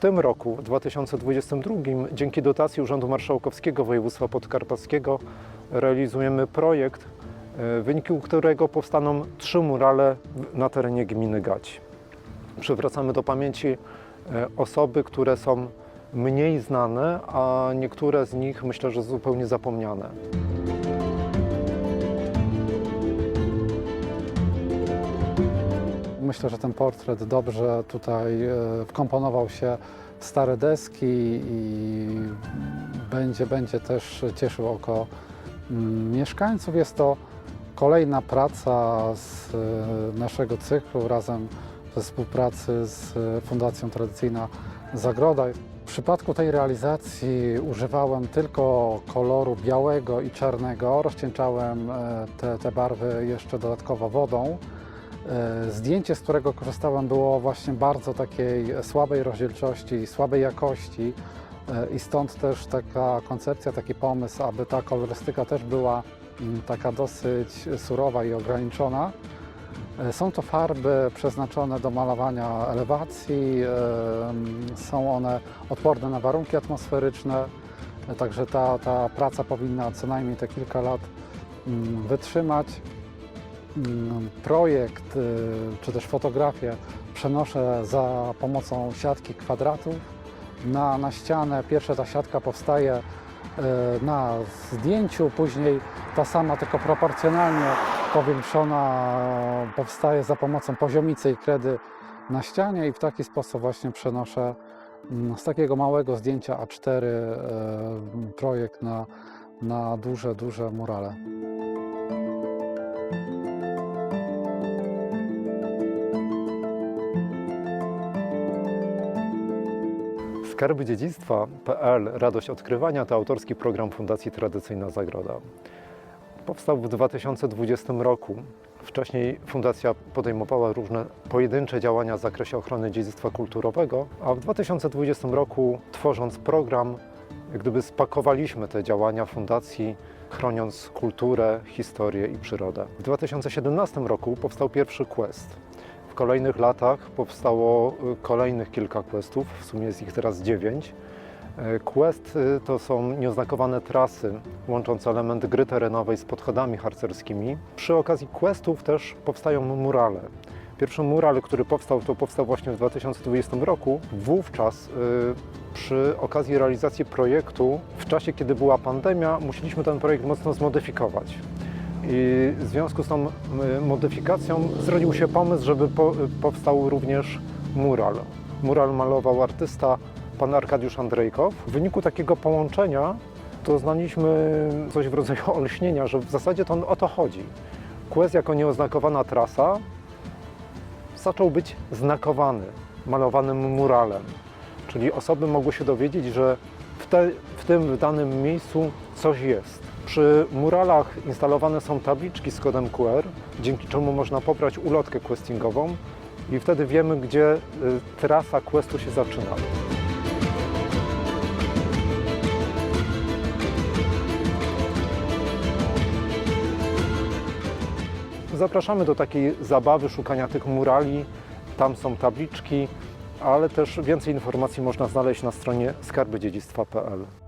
tym roku, w 2022, dzięki dotacji Urzędu Marszałkowskiego Województwa Podkarpackiego realizujemy projekt, e, w wyniku którego powstaną trzy murale na terenie gminy Gaci. Przywracamy do pamięci e, osoby, które są mniej znane, a niektóre z nich myślę, że zupełnie zapomniane. Myślę, że ten portret dobrze tutaj e, wkomponował się w stare deski i będzie, będzie też cieszył oko mm, mieszkańców. Jest to kolejna praca z e, naszego cyklu razem we współpracy z e, Fundacją Tradycyjna Zagroda. W przypadku tej realizacji używałem tylko koloru białego i czarnego. Rozcieńczałem te, te barwy jeszcze dodatkowo wodą. E, Zdjęcie, z którego korzystałem, było właśnie bardzo takiej słabej rozdzielczości, słabej jakości e, i stąd też taka koncepcja, taki pomysł, aby ta kolorystyka też była mm, taka dosyć surowa i ograniczona. E, Są to farby przeznaczone do malowania elewacji, mm, są one odporne na warunki atmosferyczne, także ta, ta praca powinna co najmniej te kilka lat mm, wytrzymać. Mm, projekt y, czy też fotografię przenoszę za pomocą siatki kwadratów na, na ścianę. Pierwsza ta siatka powstaje y, na zdjęciu, później ta sama, tylko proporcjonalnie powiększona powstaje za pomocą poziomicy i kredy na ścianie i w taki sposób właśnie przenoszę mm, z takiego małego zdjęcia A4 y, projekt na, na duże, duże murale. Skarby dziedzictwa.pl Radość Odkrywania to autorski program Fundacji Tradycyjna Zagroda. Powstał w 2020 roku. Wcześniej fundacja podejmowała różne pojedyncze działania w zakresie ochrony dziedzictwa kulturowego, a w 2020 roku, tworząc program, jak gdyby spakowaliśmy te działania fundacji, chroniąc kulturę, historię i przyrodę. W 2017 roku powstał pierwszy quest. Kolejnych latach powstało y, kolejnych kilka questów, w sumie jest ich teraz dziewięć. Y, Quest y, to są nieoznakowane trasy łączące elementy gry terenowej z podchodami harcerskimi. Przy okazji questów też powstają murale. Pierwszy mural, który powstał, to powstał właśnie w 2020 roku. Wówczas przy okazji realizacji projektu, w czasie kiedy była pandemia, musieliśmy ten projekt mocno zmodyfikować. I w związku z tą y, modyfikacją zrodził się pomysł, żeby po, y, powstał również mural. Mural malował artysta pan Arkadiusz Andrejkow. W wyniku takiego połączenia doznaliśmy coś w rodzaju olśnienia, że w zasadzie to o to chodzi. Quest jako nieoznakowana trasa zaczął być znakowany, malowanym muralem. Czyli osoby mogły się dowiedzieć, że w, te, w tym w danym miejscu coś jest. Przy muralach instalowane są tabliczki z kodem QR, dzięki czemu można pobrać ulotkę questingową i wtedy wiemy, gdzie y, trasa questu się zaczyna. Zapraszamy do takiej zabawy szukania tych murali. Tam są tabliczki, ale też więcej informacji można znaleźć na stronie skarbydziedzictwa.pl.